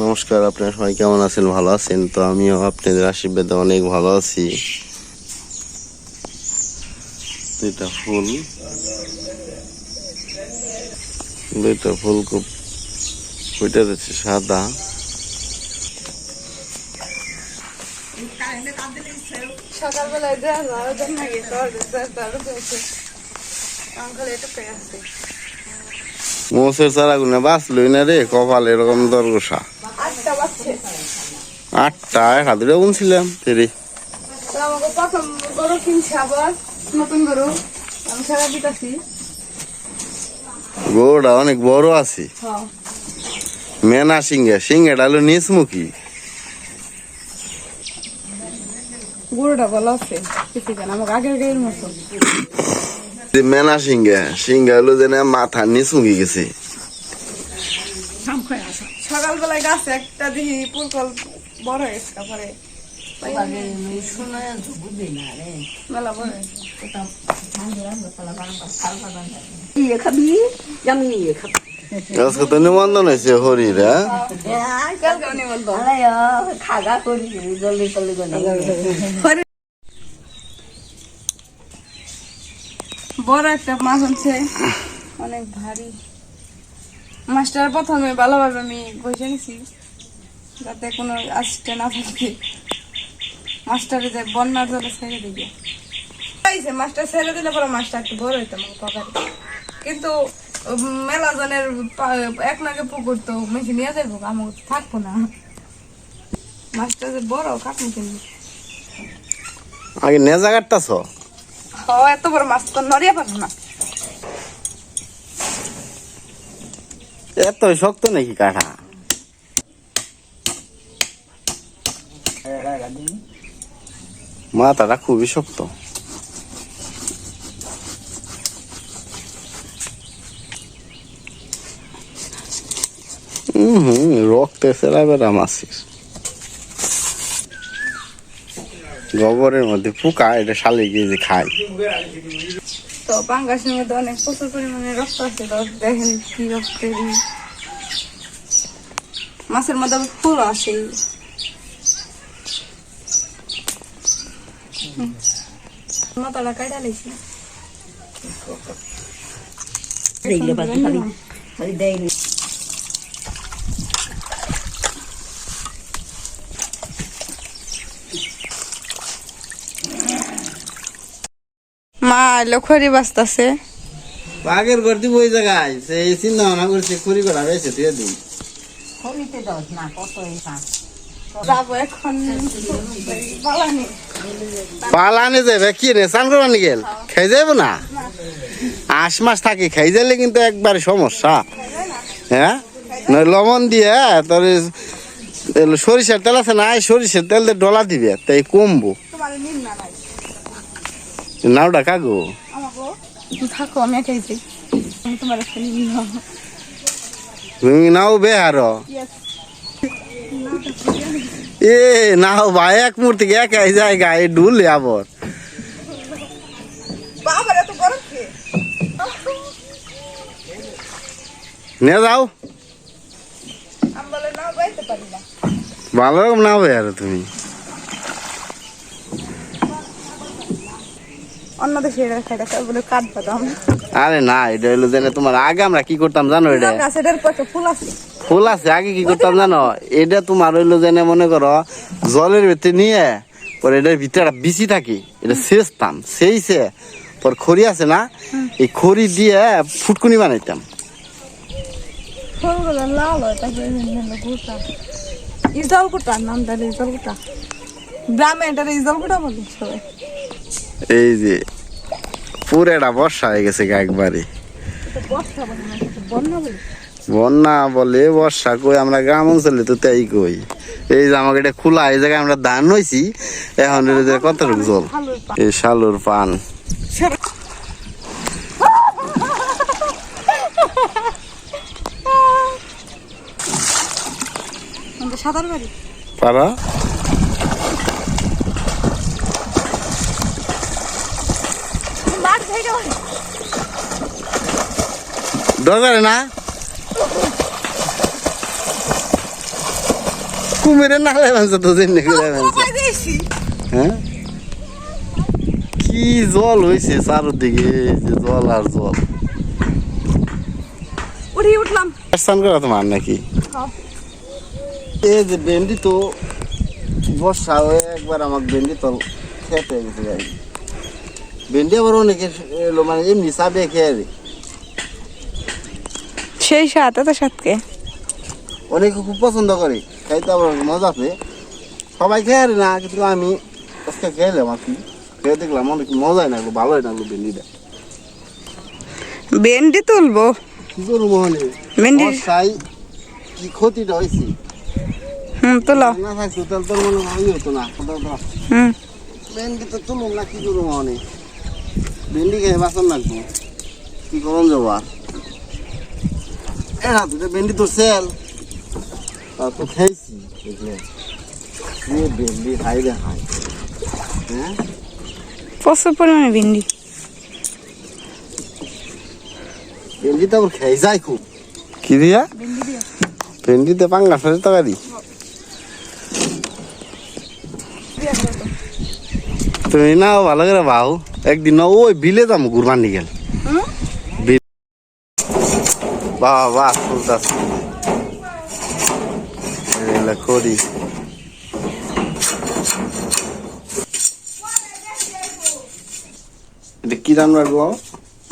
নমস্কার আপনারা সবাই কেমন আছেন? ভালো আছেন? তো আমিও আপনাদের আশীর্বাদে অনেক ভালো আছি। দুইটা ফুল। দুইটা ফুল খুব ওইটা হচ্ছে সাদা। সকালবেলায় দেওয়া আরও দেন না গেছে আরও দিয়েছে আঙ্কেল এটা পেয়ে আসছে মোষের চারাগুলো বাঁচলই না রে কপাল এরকম দরগোসা। আটটা হাতুড়ে বুনছিলাম তেরি। আমাকে প্রথম গরু কিনছে আবার নতুন গরু। আমি সারা দিতেছি। গরুটা অনেক বড় আছে। মেনা সিংহে সিংহেটা হলো নিচমুখী। গরুটা ভালো আছে আমাকে আগের গায়ের মতো। মেনা সিংহে সিংহে হলো যেন মাথা নিচমুখী গেছে। সকালবেলায় গাছে একটা দিহি পুরকল বড় হয়েছে তারপরে আজকে তো হয়েছে হরির। খাগা করি জলদি করে বড় একটা মাছ আছে অনেক ভারী। মাছটার প্রথমে ভালোভাবে আমি বসে নিছি যাতে কোনো আসতে না থাকে। মাছটারে যে বন্যার জলে ছেড়ে দিবে। পাইছে মাছটা ছেড়ে দিলে পরে মাছটা একটু বড় হইতো আমার পকারে। কিন্তু মেলা জনের এক নাগে পুকুর তো মেশিন নিয়ে যাব আমার থাকব না। মাছটা যে বড় কাটুন কিন্তু আগে নেজা কাটতাছ? এত বড় মাছ তো নড়িয়ে পারব না। এত শক্ত নাকি কাঠা মাথাটা খুবই শক্ত। হম রক্তে সেরা বেড়া মাছিস গোবরের মধ্যে পোকা এটা শালি গিয়ে যে খায়। তো পাঙ্গাসের মধ্যে অনেক প্রচুর পরিমাণে রক্ত আছে দেখেন কি রক্তের মাছের মধ্যে ফুল আসে। মাথাটা কাটা লেছি। খালি খালি এলো খড়ি বাঁচতেছে বাঘের ঘর দিব ওই জায়গায়। সেই চিন্তা ভাবনা করছে খড়ি করা রয়েছে তুই দিন খরিতে দশ না কত যাব এখন। পালানি পালানে যাবে কি রে চান করবার গেল খাই যাব না? আশ মাস থাকি খাই যাইলে কিন্তু একবারে সমস্যা। হ্যাঁ? লবণ দিয়ে তোর সরিষার তেল আছে না সরিষার তেল দিয়ে ডলা দিবে তাই কমবো। নাওটা কাগো আমাকে থাকো আমি একাই যাই। আমি তোমার না তুমি নাও বেহার এ নাও ভাই এক মূর্তি একাই জায়গা এই ডুলে আবার। নে যাও। না না। ভালো রকম নাও বেহার তুমি। অন্য দেশে খাইটা বলে কাঠ বাদাম। আরে না এটা হইল যেন তোমার আগে আমরা কি করতাম জানো এটা? গাছের কয়েকটা ফুল আছে? ফুল আছে আগে কি করতাম জানো? এটা তোমার হইল যেন মনে করো জলের ভিতরে নিয়ে পরে এটার ভিতরে একটা বিচি থাকে এটা শেষতাম সেইছে পর খড়ি আছে না এই খড়ি দিয়ে ফুটকুনি বানাইতাম। ফুলগুলো লাল হয় তাকে ইজল ইজল গোটা। গ্রামে এটা ইজল গোটা বলে সবাই। এই যে পুরেটা বর্ষা হয়ে গেছে একবারে। বন্যা বলে বর্ষা কই আমরা গ্রাম অঞ্চলে তো তাই কই। এই যে আমাকে এটা খোলা এই জায়গায় আমরা ধান হয়েছি এখন কতটুকু জল? এই শালুর পান। সাঁতার পারা ডজারে না? কুমিরে না লেবেনছে তো জেনে করে লেবেনছে হ্যাঁ? কি জল হয়েছে চারদিকে যে জল আর জল। উঠি উঠলাম। স্নান করা তোমার নাকি? এই যে ভেন্ডি তো বর্ষা হয়ে একবার আমার ভেন্ডি তো খেতে গেছে ভেন্ডি আবার অনেকে মানে এমনি চাবে খেয়ে সেই সাত এত সাতকে অনেকে খুব পছন্দ করে খাইতে আবার মজা আছে। সবাই খেয়ে না কিন্তু আমি আজকে খেলাম আর কি। খেয়ে দেখলাম অনেক মজাই লাগল ভালোই লাগল ভেন্ডিটা ভেন্ডি তুলবো? কি করব মনে? ভেন্ডি বর্ষায় কি ক্ষতিটা হয়েছে? হুম তুলো। না থাকতো তাহলে তোর মনে হয় হতো না হুম। ভেন্ডি তো তুলুম না কি করব মনে? ভেন্ডি খেয়ে বাসন লাগবো। কি করুন যাব আর এরা তো ভেন্ডি তো সেল। তা তো খাইছি বুঝলে? ভেন্ডি খাই রে খাই হ্যাঁ? প্রচুর পরিমাণে ভেন্ডি। ভেন্ডি তো আবার খেয়ে যায় খুব। কি দিয়া? ভেন্ডিতে পাঙ্গা ফেলে তরকারি তুমি না ভালো করে ভাও একদিন ওই বিলে যাব গুরবান নিগেল বাহ বাহ ফুলতাস করি। এটা কি রান্না গো?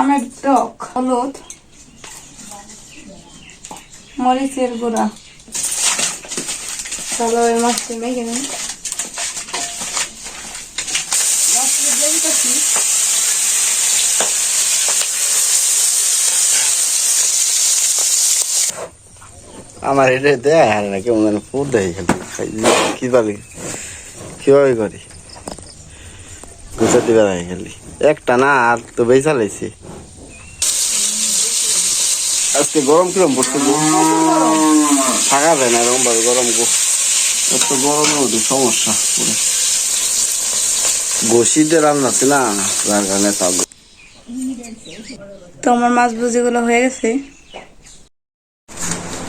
আমের টক হলুদ মরিচের গুঁড়া। চলো ওই মাছটি মেখে নিন আমার এটা দেয় আর না কেমন যেন ফুট দেয় খালি। কি পারি কীভাবে করি? গুছাতে বেড়াই খালি। একটা না আর তো বেশি চালাইছি আজকে গরম কিরম পড়ছে থাকা যায় না এরকম ভাবে গরম গো। এত গরমের মধ্যে সমস্যা পুরো। গোসিতে রান্না আছে না? যার কারণে তাও তো আমার মাছ ভুজিগুলো হয়ে গেছে।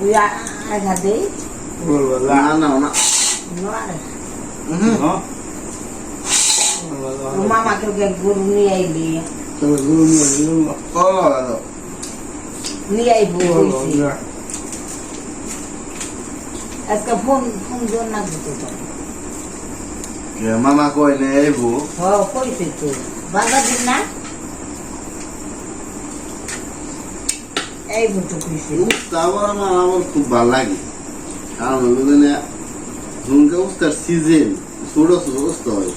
হয়েছে গো মা ওই আধা দেই বলবলা না না না নয় উহুম। মামাকে ওকে গরু নিয়ে আইলি তবে গরু নিয়ে গেল কলো ভালো নিয়ে আইব কইছি আজকে ফোন ফোন জোর না দিতে তো কে মামা কইলে এবো হ কইছে তো বাবা দিন এই বুঝতে কইছে। উস্তা আমার আমার খুব ভালো লাগে। কারণ ওখানে ঝুমকে উস্তার সিজন ছোট ছোট উস্তা হয়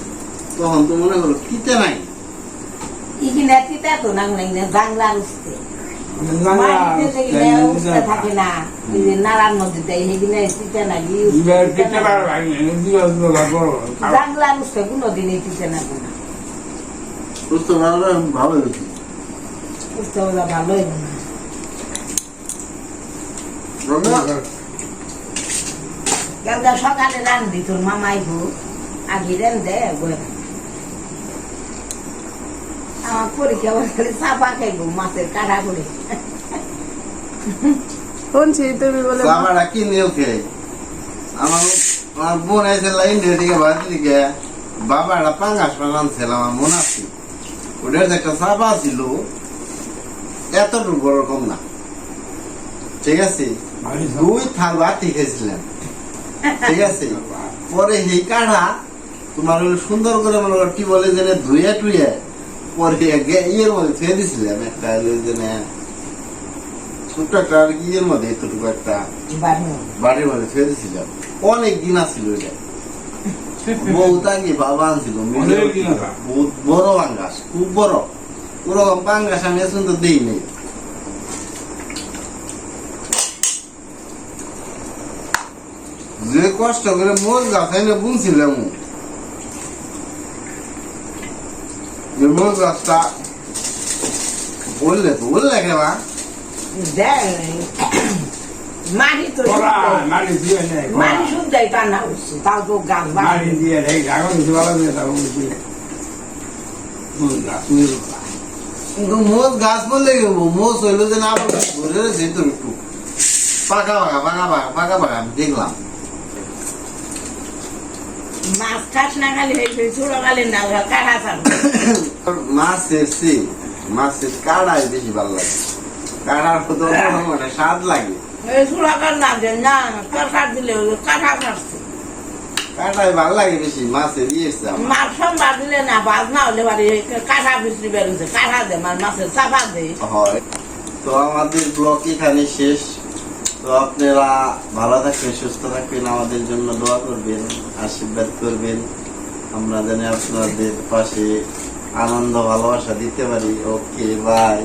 তখন তো মনে করো কিতে নাই। ইগিনা তিতা তো নাং নাই না বাংলার উস্তে। বাড়িতে যেগুলা উস্তে থাকে না। এই যে নারার মধ্যে দেয় সেগুলা তিতা না বাংলার উস্তে কোনো দিনে তিতা না কোনো ভালো ভালো হয়েছে। উস্তে ওরা সকালে রান্ধি তোর মামাই আগে রান দে আমার পরীক্ষা বলে চাপা খাইব মাছের কাটা করে। শুনছি তুমি বলে সাবাটা কিনে ওকে আমার আমার বোন এসে লাইন দিয়ে দিকে বাড়ি দিকে বাবাটা পাঙ্গাস পাঙ্গান ছিল আমার মনে আছে। ওটার একটা চাপা ছিল এতটুকু বড় কম না। ঠিক আছে? দুই থাল খেয়েছিলেন ঠিক আছে? পরে সেই কাঢ়া তোমার সুন্দর করে মনে করো টিবলে জেনে ধুয়ে টুয়ে পরে ইয়ের মধ্যে থুয়ে দিছিলাম একটা ছোট্ট একটা আর কি ইয়ের মধ্যে এতটুকু একটা বাড়ি বাড়ির মধ্যে থুয়ে দিছিলাম। অনেক দিন আসছিল ওইটা। বহুত আগে বাবা আনছিল। বহুত বড় পাঙ্গাস খুব বড়। ওরকম পাঙ্গাস আমি এখন তো দিই নেই যে কষ্ট করে গাছ বুনছিলাম গাছটা বললে তো বললে কেবা দেয় মাটি তো ওরা দিয়ে নেই মাটি শুদ্ধই তা না উঠছে তাও তো গাছ মাটি দিয়ে নেই এখন কিছু ভালো দিয়ে। তাও বুঝি বুঝলা তুই কিন্তু মোজ গাছ বললে হইল যে না ঘুরে একটু। পাকা পাকা পাকা পাকা পাকা পাকা আমি দেখলাম। মাছ খাস না খালি হয়েছে চুড়ো খালি না কাটা থাকবে মাছের সে মাছের কাড়াই বেশি ভালো লাগে। কাড়ার তো মানে স্বাদ লাগে। চুড়া কাট না দেন না তরকার দিলে কাটা থাকছে কাটাই ভালো লাগে বেশি মাছের ইয়েছে মাছ সোমবার দিলে না বাজ না হলে বাড়ি কাঠা বিক্রি বেরোচ্ছে কাঠা দে মাছের চাপা দে। হয়। তো আমাদের ব্লগ এখানে শেষ। তো আপনারা ভালো থাকবেন, সুস্থ থাকবেন। আমাদের জন্য দোয়া করবেন, আশীর্বাদ করবেন। আমরা যেন আপনাদের পাশে আনন্দ, ভালোবাসা দিতে পারি। Okay bye